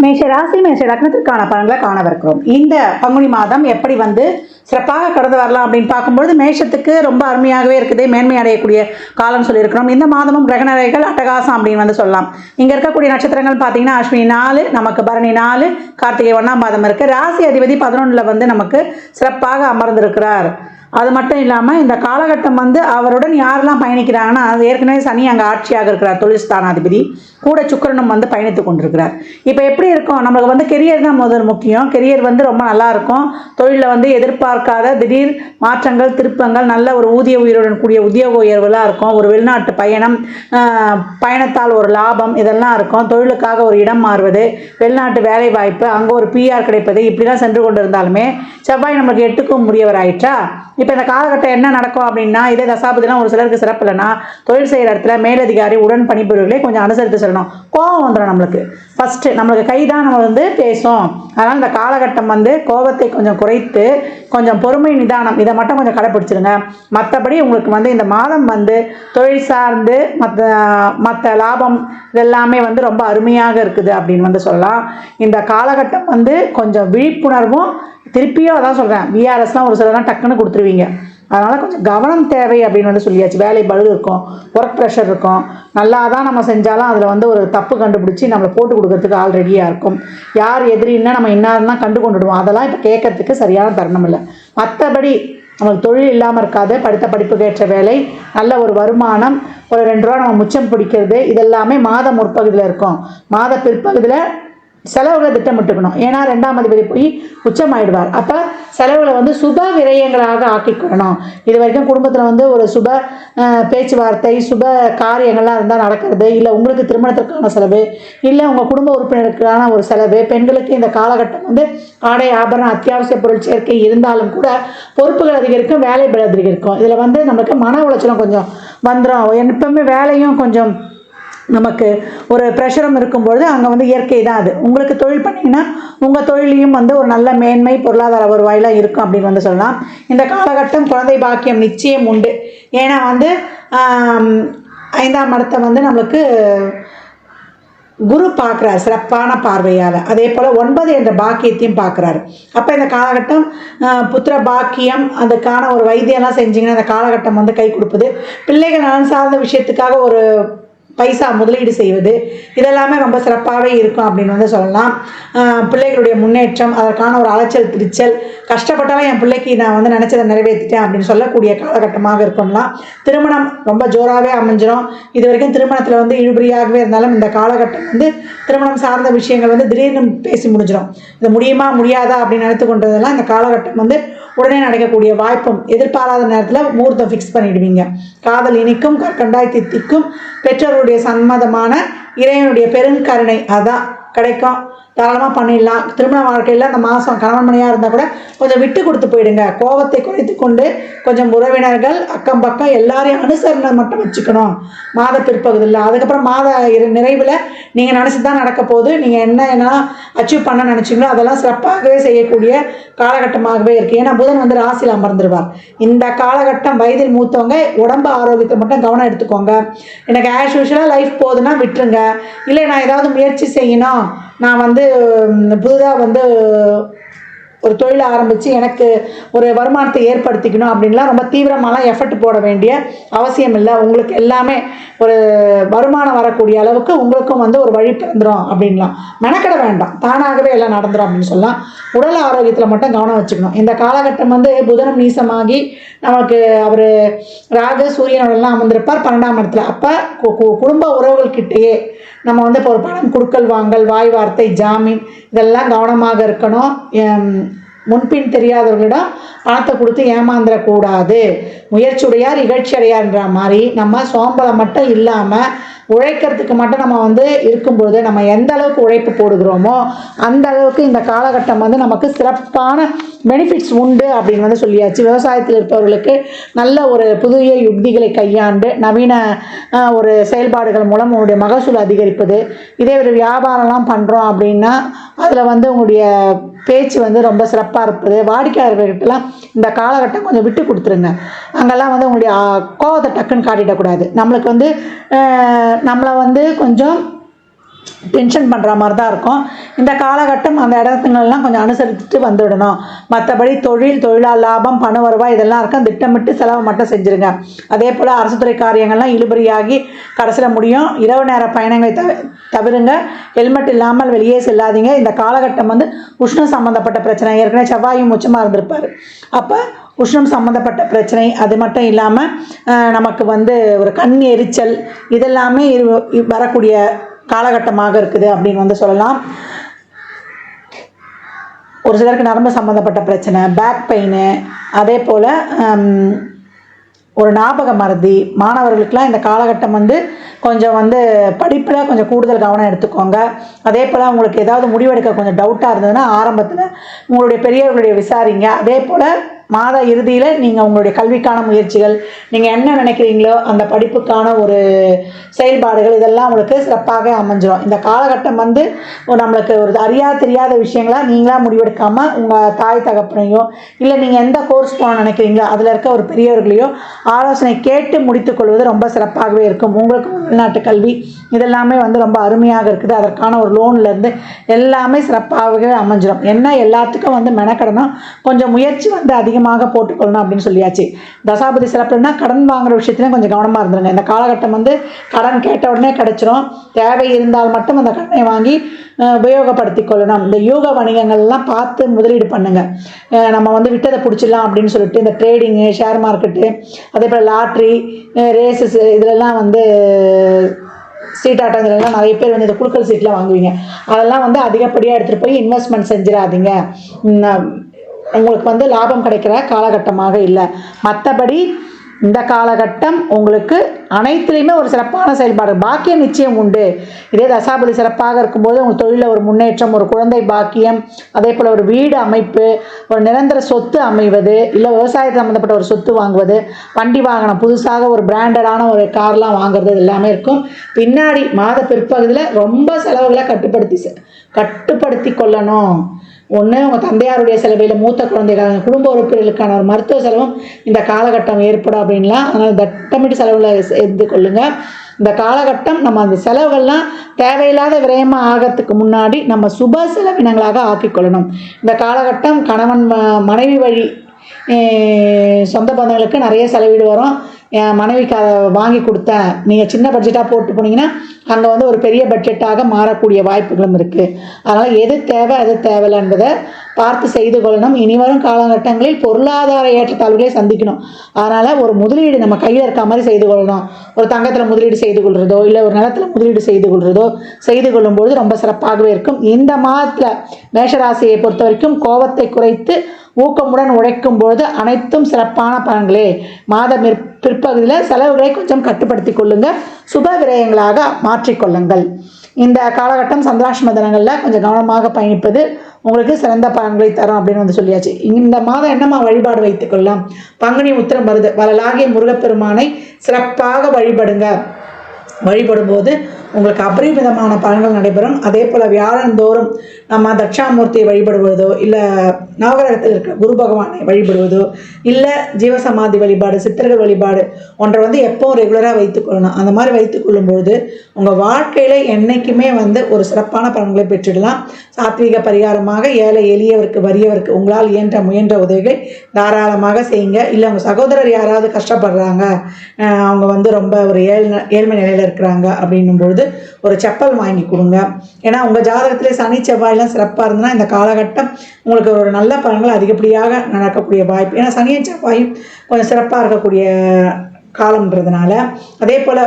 மேஷ ராசி மேஷ லக்னத்திற்கான பலன்களை காணவிருக்கிறோம். இந்த பங்குனி மாதம் எப்படி வந்து சிறப்பாக கடந்து வரலாம் அப்படின்னு பார்க்கும்பொழுது மேஷத்துக்கு ரொம்ப அருமையாகவே இருக்குது. மேன்மை அடையக்கூடிய காலம் சொல்லியிருக்கிறோம். இந்த மாதமும் கிரகணரைகள் அட்டகாசம் அப்படின்னு வந்து சொல்லலாம். இங்கே இருக்கக்கூடிய நட்சத்திரங்கள் பார்த்தீங்கன்னா அஸ்வினி நாலு நமக்கு பரணி நாலு கார்த்திகை ஒன்றாம் மாதம் இருக்குது ராசி அதிபதி பதினொன்றில் வந்து நமக்கு சிறப்பாக அமர்ந்திருக்கிறார். அது மட்டும் இல்லாமல் இந்த காலகட்டம் வந்து அவருடன் யாரெல்லாம் பயணிக்கிறாங்கன்னா அது ஏற்கனவே சனி அங்கே ஆட்சியாக இருக்கிறார் தொழில் ஸ்தானாதிபதி கூட சுக்கிரனும் வந்து பயணித்து கொண்டிருக்கிறார். இப்போ எப்படி இருக்கும்? நம்மளுக்கு வந்து கெரியர் தான் முதல் முக்கியம். கெரியர் வந்து ரொம்ப நல்லாயிருக்கும் தொழிலில் வந்து எதிர்பார்க்காத திடீர் மாற்றங்கள் திருப்பங்கள் நல்ல ஒரு ஊதிய உயருடன் கூடிய உத்தியோக உயர்வுலாம் இருக்கும். ஒரு வெளிநாட்டு பயணம் பயணத்தால் ஒரு லாபம் இதெல்லாம் இருக்கும். தொழிலுக்காக ஒரு இடம் மாறுவது வெளிநாட்டு வேலை வாய்ப்பு அங்கே ஒரு பிஆர் கிடைப்பது இப்படிலாம் சென்று கொண்டு இருந்தாலுமே செவ்வாய் நம்மளுக்கு எட்டுக்கும் முடியவராயிற்றா? இப்போ இந்த காலகட்டம் என்ன நடக்கும் அப்படின்னா இதே தசாபதினா ஒரு சிலருக்கு சிறப்பு இல்லைன்னா தொழில் செய்கிற இடத்துல மேலதிகாரி உடன் பணிபுரிவர்களே கொஞ்சம் அனுசரித்து சொல்லணும். கோபம் வந்துடும் நம்மளுக்கு. ஃபஸ்ட்டு நம்மளுக்கு கை தான் நம்ம வந்து பேசும். அதனால் இந்த காலகட்டம் வந்து கோபத்தை கொஞ்சம் குறைத்து கொஞ்சம் பொறுமை நிதானம் இதை மட்டும் கொஞ்சம் கடைப்பிடிச்சிருங்க. மற்றபடி உங்களுக்கு வந்து இந்த மாதம் வந்து தொழில் சார்ந்து மற்ற மற்ற லாபம் இதெல்லாமே வந்து ரொம்ப அருமையாக இருக்குது அப்படின்னு வந்து சொல்லலாம். இந்த காலகட்டம் வந்து கொஞ்சம் விழிப்புணர்வும் திருப்பியும் அதான் சொல்கிறேன் விஆர்எஸ்லாம் ஒரு சிலர்லாம் டக்குன்னு கொடுத்துருவீங்க. அதனால் கொஞ்சம் கவனம் தேவை அப்படின்னு வந்து சொல்லியாச்சு. வேலை பழு இருக்கும் ஒர்க் ப்ரெஷர் இருக்கும். நல்லா தான் நம்ம செஞ்சாலும் அதில் வந்து ஒரு தப்பு கண்டுபிடிச்சி நம்மளை போட்டு கொடுக்கறதுக்கு ஆள் ரெடியாக இருக்கும். யார் எதிரின்னா நம்ம என்ன கண்டு கொண்டுடுவோம். அதெல்லாம் இப்போ கேட்கறதுக்கு சரியான தருணம் இல்லை. மற்றபடி நம்மளுக்கு தொழில் இல்லாமல் இருக்காது. படித்த படிப்புக்கு ஏற்ற வேலை நல்ல ஒரு வருமானம் ஒரு ரெண்டு ரூபா நம்ம முச்சம் பிடிக்கிறது இதெல்லாமே மாத முற்பகுதியில் இருக்கும். மாத பிற்பகுதியில் செலவுகளை திட்டமிட்டுக்கணும். ஏன்னா ரெண்டாம் அதிபதி போய் உச்சமாயிடுவார். அப்போ செலவுகளை வந்து சுப விரயங்களாக ஆக்கிக்கொள்ளணும். இது வரைக்கும் குடும்பத்தில் வந்து ஒரு சுப பேச்சுவார்த்தை சுப காரியங்கள்லாம் இருந்தால் நடக்கிறது. இல்லை உங்களுக்கு திருமணத்திற்கான செலவு இல்லை உங்கள் குடும்ப உறுப்பினருக்கான ஒரு செலவு பெண்களுக்கு இந்த காலகட்டம் வந்து ஆடை ஆபரணம் அத்தியாவசிய பொருள் சேர்க்கை இருந்தாலும் கூட பொறுப்புகள் அதிகரிக்கும் வேலை பளு அதிகரிக்கும். இதில் வந்து நமக்கு மன உளைச்சலும் கொஞ்சம் வந்துடும் எப்பவுமே வேலையும் கொஞ்சம் நமக்கு ஒரு ப்ரெஷரும் இருக்கும்பொழுது அங்கே வந்து இயற்கை தான் அது. உங்களுக்கு தொழில் பண்ணிங்கன்னா உங்கள் தொழிலையும் வந்து ஒரு நல்ல மேன்மை பொருளாதார வருவாயெல்லாம் இருக்கும் அப்படின்னு வந்து சொல்லலாம். இந்த காலகட்டம் குழந்தை பாக்கியம் நிச்சயம் உண்டு. ஏன்னா வந்து ஐந்தாம் இடத்தை வந்து நம்மளுக்கு குரு பார்க்குறார் சிறப்பான பார்வையால். அதே போல் ஒன்பது என்ற பாக்கியத்தையும் பார்க்குறாரு. அப்போ இந்த காலகட்டம் புத்திர பாக்கியம் அதுக்கான ஒரு வைத்தியம்லாம் செஞ்சிங்கன்னா அந்த காலகட்டம் வந்து கை கொடுப்பது. பிள்ளைகள் நலன் சார்ந்த விஷயத்துக்காக ஒரு பைசா முதலீடு செய்வது இதெல்லாமே ரொம்ப சிறப்பாகவே இருக்கும் அப்படின்னு வந்து சொல்லலாம். பிள்ளைகளுடைய முன்னேற்றம் அதற்கான ஒரு அலைச்சல் திருச்சல் கஷ்டப்பட்டாலும் என் பிள்ளைக்கு நான் வந்து நினச்சதை நிறைவேற்றிட்டேன் அப்படின்னு சொல்லக்கூடிய காலகட்டமாக இருக்கும்லாம். திருமணம் ரொம்ப ஜோராகவே அமைஞ்சிடும் இது வரைக்கும் திருமணத்தில் வந்து இழுபறியாகவே இருந்தாலும் இந்த காலகட்டம் வந்து திருமணம் சார்ந்த விஷயங்கள் வந்து திடீர்னு பேசி முடிஞ்சிடும் இது முடியுமா முடியாதா அப்படின்னு நினைத்து கொண்டதெல்லாம் இந்த காலகட்டம் வந்து உடனே நடக்கக்கூடிய வாய்ப்பும் எதிர்பாராத நேரத்தில் முகூர்த்தம் ஃபிக்ஸ் பண்ணிடுவீங்க. காதல் இனிக்கும் கண்டாய் தித்திக்கும் பெற்றோருடைய சம்மதமான இறைவனுடைய பெருங்கருணை அதான் கிடைக்கும். தாராளமாக பண்ணிடலாம். திருமண வாழ்க்கையில் அந்த மாதம் கணவன் மனையாக இருந்தால் கூட கொஞ்சம் விட்டு கொடுத்து போயிடுங்க. கோபத்தை குறைத்து கொண்டு கொஞ்சம் உறவினர்கள் அக்கம் பக்கம் எல்லாரையும் அனுசரணை மட்டும் வச்சுக்கணும். மாத பிற்பகுதியில். அதுக்கப்புறம் மாத நிறைவில் நீங்கள் நினச்சி தான் நடக்க போகுது. நீங்கள் என்ன என்ன அச்சீவ் பண்ண நினச்சிங்களோ அதெல்லாம் சிறப்பாகவே செய்யக்கூடிய காலகட்டமாகவே இருக்குது ஏன்னா புதன் வந்து ராசியில் அமர்ந்துருவார். இந்த காலகட்டம் வயதில் மூத்தவங்க உடம்பு ஆரோக்கியத்தை மட்டும் கவனம் எடுத்துக்கோங்க. எனக்கு ஆஸ் யூஷுவலாக லைஃப் போகுதுன்னா விட்டுருங்க. இல்லை நான் ஏதாவது முயற்சி செய்யணும். நான் வந்து புதுதாக வந்து ஒரு தொழில் ஆரம்பித்து எனக்கு ஒரு வருமானத்தை ஏற்படுத்திக்கணும் அப்படின்லாம் ரொம்ப தீவிரமாலாம் எஃபர்ட் போட வேண்டிய அவசியம் இல்லை. உங்களுக்கு எல்லாமே ஒரு வருமானம் வரக்கூடிய அளவுக்கு உங்களுக்கும் வந்து ஒரு வழி பிறந்துடும் அப்படின்லாம். மெனக்கட வேண்டாம். தானாகவே எல்லாம் நடந்துடும் அப்படின்னு சொல்லலாம். உடல் ஆரோக்கியத்தில் மட்டும் கவனம் வச்சுக்கணும். இந்த காலகட்டம் வந்து புதனம் நீசமாகி நமக்கு அவர் ராகு சூரியனோடலாம் அமர்ந்திருப்பார் பன்னெண்டாம் இடத்துல. அப்போ குடும்ப உறவுகள்கிட்டயே நம்ம வந்து இப்போ ஒரு பணம் கொடுக்கல் வாங்கல் வாய் வார்த்தை ஜாமீன் இதெல்லாம் கவனமாக இருக்கணும். முன்பின் தெரியாதவர்களிடம் பணத்தை கொடுத்து ஏமாந்துடக்கூடாது. முயற்சியுடையார் இகழ்ச்சியடையார்ன்ற மாதிரி நம்ம சோம்பலை மட்டும் இல்லாமல் உழைக்கிறதுக்கு மட்டும் நம்ம வந்து இருக்கும்பொழுது நம்ம எந்த அளவுக்கு உழைப்பு போடுகிறோமோ அந்த அளவுக்கு இந்த காலகட்டம் வந்து நமக்கு சிறப்பான பெனிஃபிட்ஸ் உண்டு அப்படின்னு வந்து சொல்லியாச்சு. விவசாயத்தில் இருப்பவர்களுக்கு நல்ல ஒரு புதிய யுக்திகளை கையாண்டு நவீன ஒரு செயல்பாடுகள் மூலம் உங்களுடைய மகசூல் அதிகரிப்பது இதே ஒரு வியாபாரம்லாம் பண்ணுறோம் அப்படின்னா அதில் வந்து உங்களுடைய பேச்சு வந்து ரொம்ப சிறப்பாக இருப்பது. வாடிக்கையாளர்கள்கிட்டலாம் இந்த காலகட்டம் கொஞ்சம் விட்டு கொடுத்துருங்க. அங்கெல்லாம் வந்து உங்களுடைய கோபத்தை கோவத்தை டக்குன்னு காட்டிடக்கூடாது. நம்மளுக்கு வந்து நம்மளை வந்து கொஞ்சம் டென்ஷன் பண்ணுற மாதிரி தான் இருக்கும். இந்த காலகட்டம் அந்த இடத்துங்களெல்லாம் கொஞ்சம் அனுசரித்துட்டு வந்துவிடணும் மற்றபடி தொழில் தொழிலாளர் லாபம் பண வருவாய் இதெல்லாம் இருக்கும் திட்டமிட்டு செலவு மட்டும் செஞ்சுருங்க. அதே போல் அரசு துறை காரியங்கள்லாம் இழுபறியாகி கடைசியில் முடியும். இரவு நேர பயணங்களை தவி தவிருங்க. ஹெல்மெட் இல்லாமல் வெளியே செல்லாதீங்க. இந்த காலகட்டம் வந்து உஷ்ணம் சம்மந்தப்பட்ட பிரச்சனை. ஏற்கனவே செவ்வாயும் உச்சமாக இருந்திருப்பார். அப்போ உஷ்ணம் சம்மந்தப்பட்ட பிரச்சனை அது மட்டும் இல்லாமல் நமக்கு வந்து ஒரு கண் எரிச்சல் இதெல்லாமே வரக்கூடிய காலகட்டமாக இருக்குது அப்படின்னு வந்து சொல்லலாம். ஒரு சிலருக்கு நரம்பு சம்மந்தப்பட்ட பிரச்சனை பேக் பெயின் அதே போல் ஒரு ஞாபக மறதி மாணவர்களுக்கெலாம் இந்த காலகட்டம் வந்து கொஞ்சம் வந்து படிப்பில் கொஞ்சம் கூடுதல் கவனம் எடுத்துக்கோங்க. அதே போல் உங்களுக்கு ஏதாவது முடிவெடுக்க கொஞ்சம் டவுட்டாக இருந்ததுன்னா ஆரம்பத்தில் உங்களுடைய பெரியவர்களுடைய விசாரிங்க. அதே போல் மாத இறுதியில் நீங்கள் உங்களுடைய கல்விக்கான முயற்சிகள் நீங்கள் என்ன நினைக்கிறீங்களோ அந்த படிப்புக்கான ஒரு செயல்பாடுகள் இதெல்லாம் உங்களுக்கு சிறப்பாக அமைஞ்சிடும் இந்த காலகட்டம் வந்து ஒரு நம்மளுக்கு ஒரு அறியா தெரியாத விஷயங்களாக நீங்களாக முடிவெடுக்காமல் உங்கள் தாய் தகப்பனையோ இல்லை நீங்கள் எந்த கோர்ஸ் போகணும்னு நினைக்கிறீங்களோ அதில் இருக்க ஒரு பெரியவர்களையோ ஆலோசனை கேட்டு முடித்துக்கொள்வது ரொம்ப சிறப்பாகவே இருக்கும். உங்களுக்கு உள்நாட்டு கல்வி இதெல்லாமே வந்து ரொம்ப அருமையாக இருக்குது. அதற்கான ஒரு லோன்லேருந்து எல்லாமே சிறப்பாகவே அமைஞ்சிடும் என்ன எல்லாத்துக்கும் வந்து மெனக்கடணும்? கொஞ்சம் முயற்சி வந்து அதிகம் அதிகமாக போட்டுக்கொள்ளணும் அப்படின்னு சொல்லியாச்சு. தசாபதி சிறப்புனா கடன் வாங்குற விஷயத்துலையும் கொஞ்சம் கவனமாக இருந்துருங்க. இந்த காலகட்டம் வந்து கடன் கேட்ட உடனே கிடச்சிரும். தேவை இருந்தால் மட்டும் அந்த கடனை வாங்கி உபயோகப்படுத்தி கொள்ளணும். இந்த யூக வணிகங்கள்லாம் பார்த்து முதலீடு பண்ணுங்க. நம்ம வந்து விட்டதை பிடிச்சிடலாம் அப்படின்னு சொல்லிட்டு இந்த ட்ரேடிங்கு ஷேர் மார்க்கெட்டு அதே போல் லாட்ரி ரேசஸ் இதிலெல்லாம் வந்து சீட் ஆட்டம் இதெல்லாம் நிறைய பேர் வந்து இந்த குழுக்கள் சீட்லாம் வாங்குவீங்க. அதெல்லாம் வந்து அதிகப்படியாக எடுத்துகிட்டு போய் இன்வெஸ்ட்மெண்ட் செஞ்சிடாதீங்க. உங்களுக்கு வந்து லாபம் கிடைக்கிற காலகட்டமாக இல்லை. மற்றபடி இந்த காலகட்டம் உங்களுக்கு அனைத்துலேயுமே ஒரு சிறப்பான செயல்பாடு. பாக்கியம் நிச்சயம் உண்டு. இதே தசாபதி சிறப்பாக இருக்கும்போது உங்கள் தொழிலில் ஒரு முன்னேற்றம் ஒரு குழந்தை பாக்கியம் அதே போல் ஒரு வீடு அமைப்பு ஒரு நிரந்தர சொத்து அமைவது இல்லை விவசாயத்தை சம்மந்தப்பட்ட ஒரு சொத்து வாங்குவது வண்டி வாகனம் புதுசாக ஒரு பிராண்டடான ஒரு கார்லாம் வாங்குறது எல்லாமே இருக்கும். பின்னாடி மாத பிற்பகுதியில் ரொம்ப செலவுகளை கட்டுப்படுத்தி செ- கட்டுப்படுத்தி கொள்ளணும். ஒன்று உங்கள் தந்தையாருடைய செலவையில் மூத்த குழந்தைகள் குடும்ப உறுப்பினர்களுக்கான ஒரு மருத்துவ செலவும் இந்த காலகட்டம் ஏற்படும் அப்படின்லாம். அதனால் தட்டமிட்டு செலவில் சேர்த்து கொள்ளுங்கள் இந்த காலகட்டம் நம்ம அந்த செலவுகள்லாம் தேவையில்லாத விரயமாக ஆகிறதுக்கு முன்னாடி நம்ம சுப செலவினங்களாக ஆக்கிக்கொள்ளணும் இந்த காலகட்டம் கணவன் ம- மனைவி வழி சொந்த பந்தங்களுக்கு நிறைய செலவீடு வரும். என் மனைவிக்கு அதை வாங்கி கொடுத்தேன். நீங்கள் சின்ன பட்ஜெட்டாக போட்டு போனீங்கன்னா அங்கே வந்து ஒரு பெரிய பட்ஜெட்டாக மாறக்கூடிய வாய்ப்புகளும் இருக்குது அதனால் எது தேவை எது தேவையில்லை என்பதை பார்த்து செய்து கொள்ளணும். இனி வரும் காலகட்டங்களில் பொருளாதார ஏற்றத்தாழ்வுகளை சந்திக்கணும். அதனால் ஒரு முதலீடு நம்ம கையில் இருக்க மாதிரி செய்து கொள்ளணும். ஒரு தங்கத்தில் முதலீடு செய்து கொள்கிறதோ இல்லை ஒரு நிலத்தில் முதலீடு செய்து கொள்கிறதோ செய்து கொள்ளும்பொழுது ரொம்ப சிறப்பாகவே இருக்கும். இந்த மாதத்தில் மேஷராசியை பொறுத்த வரைக்கும் கோபத்தை குறைத்து ஊக்கமுடன் உழைக்கும் பொழுது அனைத்தும் சிறப்பான பலன்களே. மாத பிற்பகுதியில் செலவுகளை கொஞ்சம் கட்டுப்படுத்தி கொள்ளுங்க. சுப விரயங்களாக மாற்ற மாற்றிக்கொள்ளுங்கள் இந்த காலகட்டம் சந்திராஷ்டம தினங்களில் கொஞ்சம் கவனமாக பயணிப்பது உங்களுக்கு சிறந்த பலன்களை தரும் அப்படின்னு வந்து சொல்லியாச்சு. இந்த மாதம் என்னம்மா வழிபாடு வைத்துக்கொள்ளலாம் பங்குனி உத்திரம் வருது வரலாகிய முருகப்பெருமானை சிறப்பாக வழிபடுங்க. வழிபடும்போது உங்களுக்கு அபரிமிதமான பலன்கள் நடைபெறும். அதே போல் வியாழந்தோறும் நம்ம தட்சாமூர்த்தியை வழிபடுவதோ இல்லை நவகிரகத்தில் இருக்கிற குரு பகவானை வழிபடுவதோ இல்லை ஜீவசமாதி வழிபாடு சித்தர்கள் வழிபாடு ஒன்றை வந்து எப்போவும் ரெகுலராக வைத்துக்கொள்ளணும் அந்த மாதிரி வைத்துக்கொள்ளும்பொழுது உங்கள் வாழ்க்கையில் என்றைக்குமே வந்து ஒரு சிறப்பான பலன்களை பெற்றிடலாம். சாத்வீக பரிகாரமாக ஏழை எளியவருக்கு வறியவருக்கு உங்களால் இயன்ற முயன்ற உதவிகளை தாராளமாக செய்யுங்க. இல்லை உங்கள் சகோதரர் யாராவது கஷ்டப்படுறாங்க அவங்க வந்து ரொம்ப ஒரு ஏழ் ஏழ்மை நிலையில் இருக்கிறாங்க அப்படின்னும் பொழுது ஒரு செப்பல் வாங்கி கொடுங்க. ஏன்னா உங்கள் ஜாதகத்திலே சனி செவ்வாயெல்லாம் சிறப்பாக இருந்ததுன்னா இந்த காலகட்டம் உங்களுக்கு ஒரு நல்ல பலன்கள் அதிகப்படியாக நடக்கக்கூடிய வாய்ப்பு. ஏன்னா சனியும் செவ்வாயும் கொஞ்சம் சிறப்பாக இருக்கக்கூடிய காலம்ன்றதுனால அதே போல்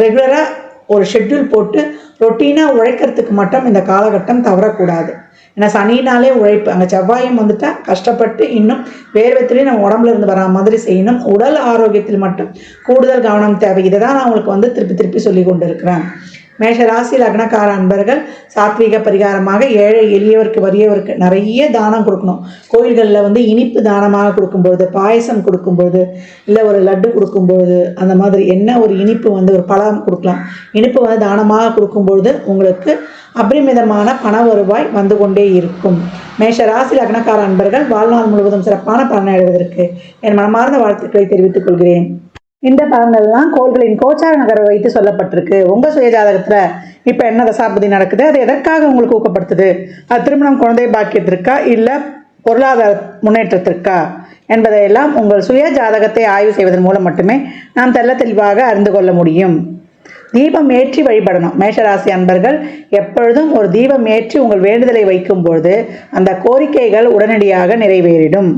ரெகுலராக ஒரு ஷெட்யூல் போட்டு ரொட்டீனாக உழைக்கிறதுக்கு மட்டும் இந்த காலகட்டம் தவறக்கூடாது. ஏன்னா சனினாலே உழைப்பு. அங்கே செவ்வாயும் வந்துட்டால் கஷ்டப்பட்டு இன்னும் வேர்வத்திலையும் நம்ம உடம்புல இருந்து வரா மாதிரி செய்யணும். உடல் ஆரோக்கியத்தில் மட்டும் கூடுதல் கவனம் தேவை. இதை தான் நான் உங்களுக்கு வந்து திருப்பி திருப்பி சொல்லி கொண்டு இருக்கிறேன் மேஷராசி லக்னக்கார அன்பர்கள் சாத்வீக பரிகாரமாக ஏழை எளியவருக்கு வறியவருக்கு நிறைய தானம் கொடுக்கணும். கோயில்களில் வந்து இனிப்பு தானமாக கொடுக்கும்பொழுது பாயசம் கொடுக்கும்பொழுது இல்லை ஒரு லட்டு கொடுக்கும்பொழுது அந்த மாதிரி என்ன ஒரு இனிப்பு வந்து ஒரு பழம் கொடுக்கலாம். இனிப்பு வந்து தானமாக கொடுக்கும்பொழுது உங்களுக்கு அபரிமிதமான பண வருவாய் வந்து கொண்டே இருக்கும். மேஷ ராசி லக்னக்கார அன்பர்கள் வாழ்நாள் முழுவதும் சிறப்பான பலனை அடைவதற்கு என் மனமார்ந்த வாழ்த்துக்களை தெரிவித்துக் கொள்கிறேன். இந்த பலன்கள்லாம் கோள்களின் கோச்சார நகரை வைத்து சொல்லப்பட்டிருக்கு. உங்கள் சுயஜாதகத்தில் இப்போ என்ன தசாபதி நடக்குது? அது எதற்காக உங்களுக்கு ஊக்கப்படுத்துது? அது திருமணம் குழந்தை பாக்கியத்திற்கா? இல்லை பொருளாதார முன்னேற்றத்திற்கா? என்பதையெல்லாம் உங்கள் சுய ஜாதகத்தை ஆய்வு செய்வதன் மூலம் மட்டுமே நாம் தெள்ள தெளிவாக அறிந்து கொள்ள முடியும். தீபம் ஏற்றி வழிபடணும். மேஷராசி அன்பர்கள் எப்பொழுதும் ஒரு தீபம் ஏற்றி உங்கள் வேண்டுதலை வைக்கும்பொழுது அந்த கோரிக்கைகள் உடனடியாக நிறைவேறிடும்.